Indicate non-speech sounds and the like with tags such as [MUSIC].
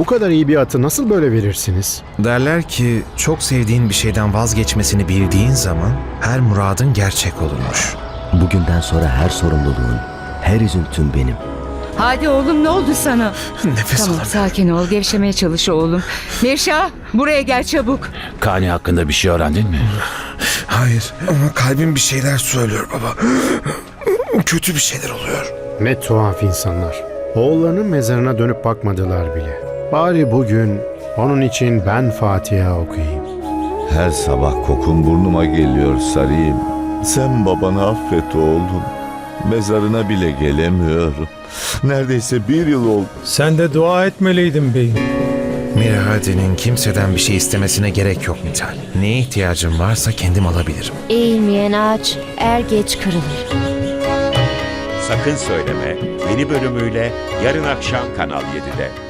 Bu kadar iyi bir atı nasıl böyle verirsiniz? Derler ki çok sevdiğin bir şeyden vazgeçmesini bildiğin zaman her muradın gerçek olurmuş. Bugünden sonra her sorumluluğun, her üzüntün benim. Hadi oğlum ne oldu sana? [LAUGHS] Nefes Tamam alamıyorum. sakin ol gevşemeye çalış oğlum. Mirşah buraya gel çabuk. Kani hakkında bir şey öğrendin mi? [LAUGHS] Hayır ama kalbim bir şeyler söylüyor baba. [GASPS] Kötü bir şeyler oluyor. Ne tuhaf insanlar. Oğullarının mezarına dönüp bakmadılar bile. Bari bugün onun için ben Fatiha okuyayım. Her sabah kokun burnuma geliyor Sarıyım. Sen babanı affet oğlum. Mezarına bile gelemiyorum. Neredeyse bir yıl oldu. Sen de dua etmeliydin beyim. Mirade'nin kimseden bir şey istemesine gerek yok Nital. Neye ihtiyacım varsa kendim alabilirim. Eğilmeyen ağaç er geç kırılır. Sakın Söyleme yeni bölümüyle yarın akşam Kanal 7'de.